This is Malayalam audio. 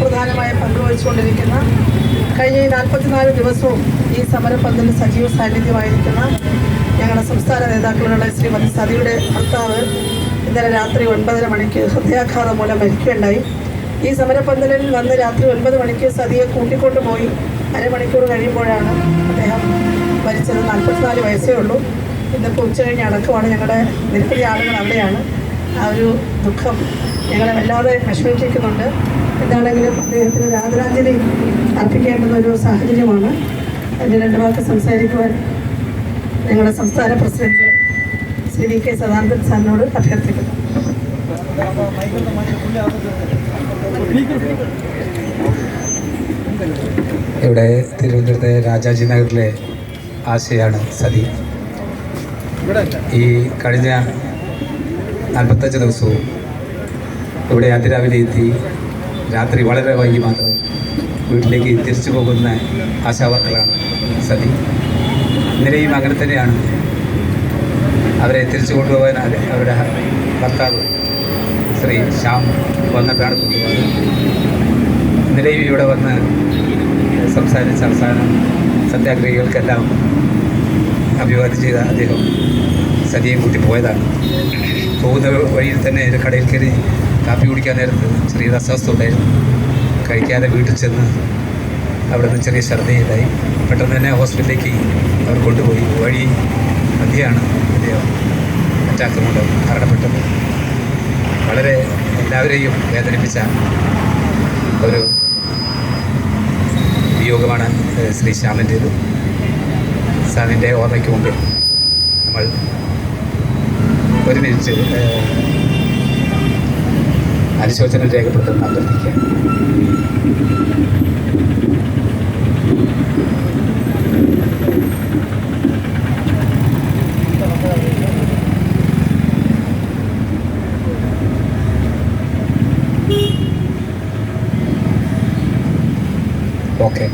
സുപ്രധാനമായ പങ്ക് വഹിച്ചുകൊണ്ടിരിക്കുന്ന കഴിഞ്ഞ നാൽപ്പത്തിനാല് ദിവസവും ഈ സമരപന്തലിൽ സജീവ സാന്നിധ്യമായിരിക്കുന്ന ഞങ്ങളുടെ സംസ്ഥാന നേതാക്കളുടെ ശ്രീമതി സതിയുടെ ഭർത്താവ് ഇന്നലെ രാത്രി ഒൻപതര മണിക്ക് ഹൃദയാഘാതം മൂലം മരിക്കുകയുണ്ടായി. ഈ സമരപന്തലിൽ വന്ന് രാത്രി ഒൻപത് മണിക്ക് സതിയെ കൂട്ടിക്കൊണ്ടു പോയി അരമണിക്കൂർ കഴിയുമ്പോഴാണ് അദ്ദേഹം മരിച്ചത്. നാൽപ്പത്തിനാല് വയസ്സേ ഉള്ളൂ. ഇന്നിപ്പോൾ ഉച്ച കഴിഞ്ഞ് അടക്കമാണ് ഞങ്ങളുടെ നിരവധി ആളുകൾ അവിടെയാണ്. ആ ഒരു ദുഃഖം ഞങ്ങളെ വല്ലാതെ വിഷമിപ്പിക്കുന്നുണ്ട്. എന്താണെങ്കിലും അദ്ദേഹത്തിന് ഒരു ആദരാഞ്ജലി അർപ്പിക്കേണ്ടുന്ന ഒരു സാഹചര്യമാണ്. അതിന് രണ്ട് വാക്ക് സംസാരിക്കുവാൻ ഞങ്ങളുടെ സംസ്ഥാന president Shri V K Sadanandan സാറിനോട് അഭ്യർത്ഥിക്കുന്നു. ഇവിടെ തിരുവനന്തപുരത്തെ രാജാജി നഗറിലെ ആശയാണ് സതി. ഈ കഴിഞ്ഞ നാൽപ്പത്തഞ്ച് ദിവസവും ഇവിടെ അതിരാവിലെ എത്തി രാത്രി വളരെ വൈകി മാത്രം വീട്ടിലേക്ക് തിരിച്ചു പോകുന്ന ആശാവർക്കറാണ് സതി. ഇന്നലെയും അങ്ങനെ തന്നെയാണ്. അവരെ തിരിച്ചു കൊണ്ടുപോകാൻ അവരുടെ ഭർത്താവ് ശ്രീ ശ്യാം വന്നിട്ടാണ് കൊണ്ടുപോകുന്നത് ഇന്നലെയും ഇവിടെ വന്ന് സംസാരിച്ച അവസാനം സത്യാഗ്രഹികൾക്കെല്ലാം അഭിവാദ്യം ചെയ്ത അദ്ദേഹം സതിയെ കൂട്ടി പോയതാണ് പോകുന്ന വഴിയിൽ തന്നെ ഒരു കടയിൽ കയറി കാപ്പി കുടിക്കാൻ നേരത്ത് ചെറിയൊരു അസ്വസ്ഥ ഉണ്ടായിരുന്നു. കഴിക്കാതെ വീട്ടിൽ ചെന്ന് അവിടെ നിന്ന് ചെറിയ ഛർദ്ദയുണ്ടായി. പെട്ടെന്ന് തന്നെ ഹോസ്പിറ്റലിലേക്ക് അവർ കൊണ്ടുപോയി. വഴി മധ്യയാണ് അദ്ദേഹം അറ്റാക്ക് കൊണ്ട് മരണപ്പെട്ടത്. വളരെ എല്ലാവരെയും വേദനിപ്പിച്ച ഒരു വിയോഗമാണ് ശ്രീ ശ്യാമിന്റേത് സാമിന്റെ ഓർമ്മയ്ക്ക് മുമ്പിൽ നമ്മൾ ഒരു അനുശോചനം രേഖപ്പെടുത്തുന്ന അഭ്യർത്ഥിക്കുക ഓക്കെ.